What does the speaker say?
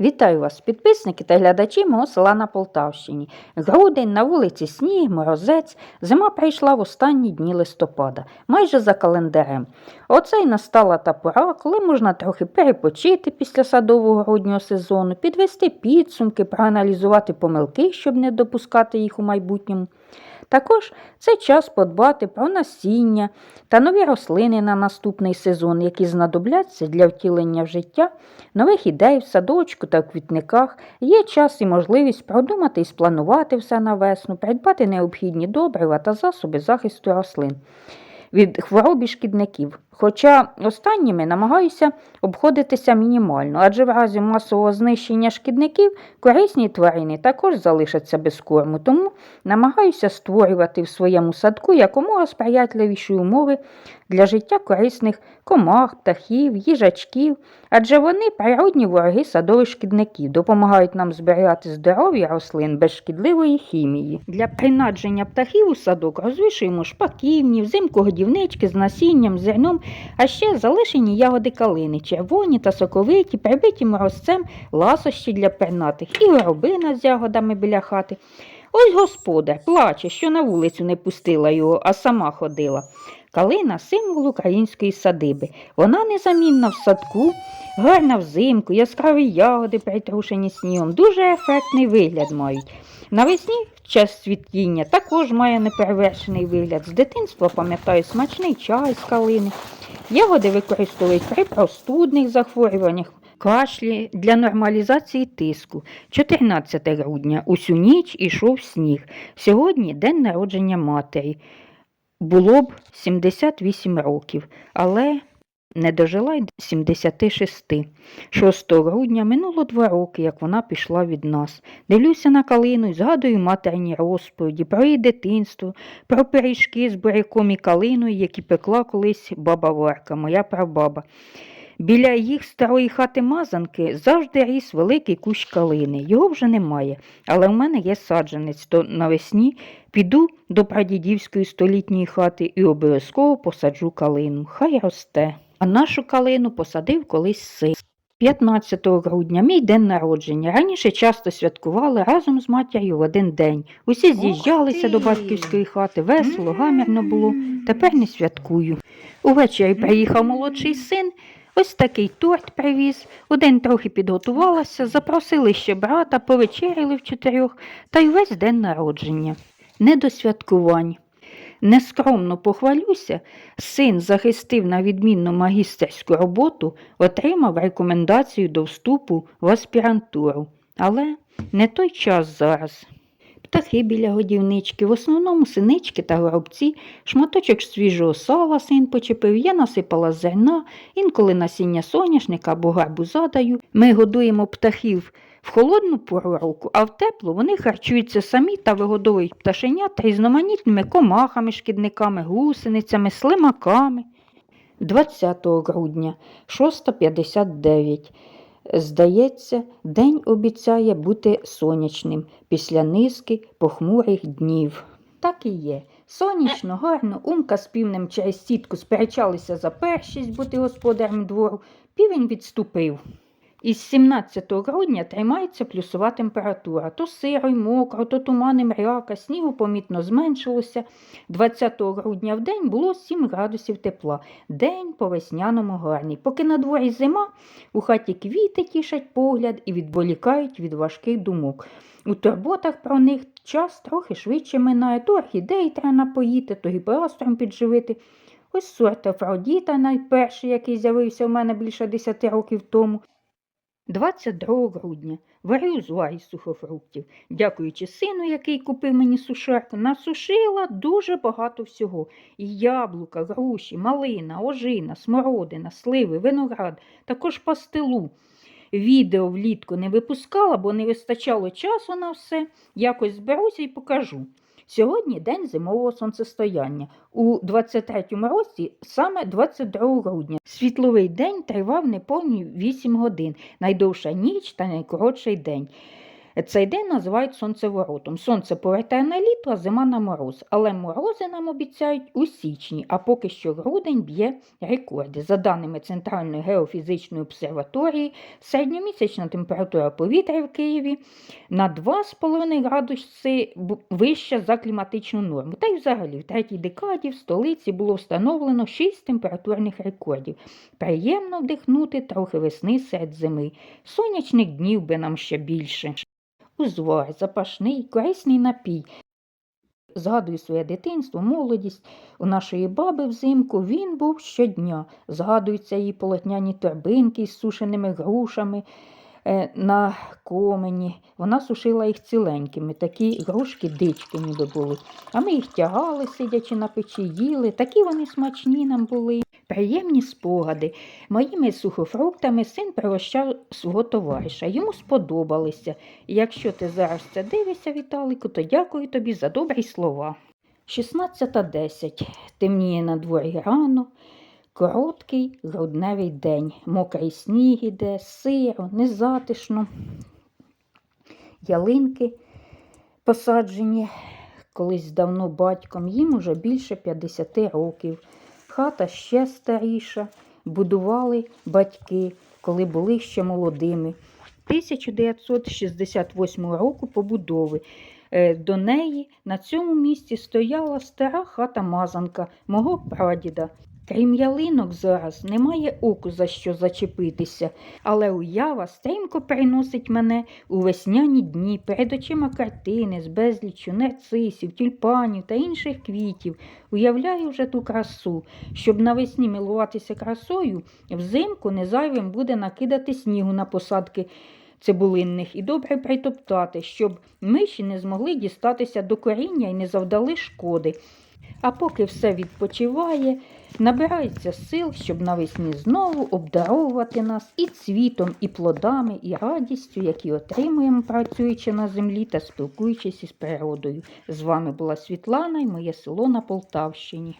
Вітаю вас, підписники та глядачі мого села на Полтавщині. Грудень, на вулиці сніг, морозець. Зима прийшла в останні дні листопада, майже за календарем. Оце й настала та пора, коли можна трохи перепочити після садового груднього сезону, підвести підсумки, проаналізувати помилки, щоб не допускати їх у майбутньому. Також це час подбати про насіння та нові рослини на наступний сезон, які знадобляться для втілення в життя нових ідей в садочку та в квітниках. Є час і можливість продумати і спланувати все на весну, придбати необхідні добрива та засоби захисту рослин від хвороб і шкідників. Хоча останніми намагаюся обходитися мінімально, адже в разі масового знищення шкідників корисні тварини також залишаться без корму, тому намагаюся створювати в своєму садку якомога сприятливіші умови для життя корисних комах, птахів, їжачків, адже вони природні вороги садових шкідників, допомагають нам зберігати здоров'я рослин без шкідливої хімії. Для принадження птахів у садок розвішуємо шпаківні, взимку годівнички з насінням, зерном, а ще залишені ягоди калини, червоні та соковиті, прибиті морозцем ласощі для пернатих і горобина з ягодами біля хати. Ось господар плаче, що на вулицю не пустила його, а сама ходила. Калина символ української садиби. Вона незамінна в садку, гарна взимку, яскраві ягоди, притрушені снігом, дуже ефектний вигляд мають. Навесні в час цвітіння також має неперевершений вигляд. З дитинства пам'ятаю смачний чай з калини. Ягоди використовують при простудних захворюваннях, кашлі для нормалізації тиску. 14 грудня. Усю ніч ішов сніг. Сьогодні день народження матері. Було б 78 років, але не дожила й 76. 6 грудня минуло два роки, як вона пішла від нас. Дивлюся на калину і згадую матерні розповіді про її дитинство, про пиріжки з буряком і калиною, які пекла колись баба Варка, моя прабаба. Біля їх старої хати мазанки завжди ріс великий кущ калини. Його вже немає, але в мене є саджанець, то навесні піду до прадідівської столітньої хати і обов'язково посаджу калину. Хай росте. А нашу калину посадив колись син. 15 грудня, мій день народження. Раніше часто святкували разом з матір'ю в один день. Усі з'їжджалися до батьківської хати, весело, гамірно було. Тепер не святкую. Увечері приїхав молодший син. Ось такий торт привіз. Один трохи підготувалася, запросили ще брата, повечеряли в чотирьох, та й весь день народження. Не до святкувань. Нескромно похвалюся, син захистив на відмінну магістерську роботу, отримав рекомендацію до вступу в аспірантуру. Але не той час зараз. Птахи біля годівнички, в основному синички та горобці, шматочок свіжого сала син почепив, я насипала зерна, інколи насіння соняшника або гарбуза даю. Ми годуємо птахів в холодну пору року, а в теплу вони харчуються самі та вигодовують пташенят різноманітними комахами, шкідниками, гусеницями, слимаками. 20 грудня, 6.59. Здається, день обіцяє бути сонячним після низки похмурих днів. Так і є. Сонячно, гарно, умка з півнем через сітку сперечалися за першість бути господарем двору. Півень відступив. Із 17 грудня тримається плюсова температура. То сиро мокро, то туман і мряка, снігу помітно зменшилося. 20 грудня в день було 7 градусів тепла. День по весняному гарний. Поки на дворі зима, у хаті квіти тішать погляд і відволікають від важких думок. У турботах про них час трохи швидше минає, то орхідеї треба напоїти, то гіпеостром підживити. Ось сорт Афродіта найперший, який з'явився в мене більше 10 років тому. 22 грудня варю із сухофруктів. Дякуючи сину, який купив мені сушарку, насушила дуже багато всього. І яблука, груші, малина, ожина, смородина, сливи, виноград, також пастилу. Відео влітку не випускала, бо не вистачало часу на все. Якось зберуся і покажу. Сьогодні день зимового сонцестояння. У 23-му році саме 22 грудня. Світловий день тривав неповні 8 годин, найдовша ніч та найкоротший день. Цей день називають сонцеворотом. Сонце повертає на літо, а зима на мороз. Але морози нам обіцяють у січні, а поки що грудень б'є рекорди. За даними Центральної геофізичної обсерваторії, середньомісячна температура повітря в Києві на 2,5 градуси вища за кліматичну норму. Та й взагалі в третій декаді в столиці було встановлено 6 температурних рекордів. Приємно вдихнути трохи весни серед зими. Сонячних днів би нам ще більше. Узвар, запашний, корисний напій. Згадую своє дитинство, молодість. У нашої баби взимку він був щодня. Згадуються її полотняні торбинки з сушеними грушами на комені. Вона сушила їх ціленькими, такі грушки дички ніби були. А ми їх тягали, сидячи на печі, їли. Такі вони смачні нам були. Приємні спогади. Моїми сухофруктами син пригощав свого товариша. Йому сподобалися. Якщо ти зараз це дивишся, Віталику, то дякую тобі за добрі слова. 16.10. Темніє на дворі рано. Короткий грудневий день. Мокрий сніг іде, сиро, незатишно. Ялинки посаджені колись давно батьком, їм уже більше 50 років. Хата ще старіша, будували батьки, коли були ще молодими. 1968 року побудови. Е, До неї на цьому місці стояла стара хата мазанка мого прадіда. Крім ялинок зараз немає оку за що зачепитися, але уява стрімко переносить мене у весняні дні перед очима картини з безліччю нарцисів, тюльпанів та інших квітів. Уявляю вже ту красу. Щоб навесні милуватися красою, взимку незайвим буде накидати снігу на посадки цибулинних і добре притоптати, щоб миші не змогли дістатися до коріння і не завдали шкоди. А поки все відпочиває, набирається сил, щоб навесні знову обдаровувати нас і цвітом, і плодами, і радістю, які отримуємо, працюючи на землі та спілкуючись із природою. З вами була Світлана і моє село на Полтавщині.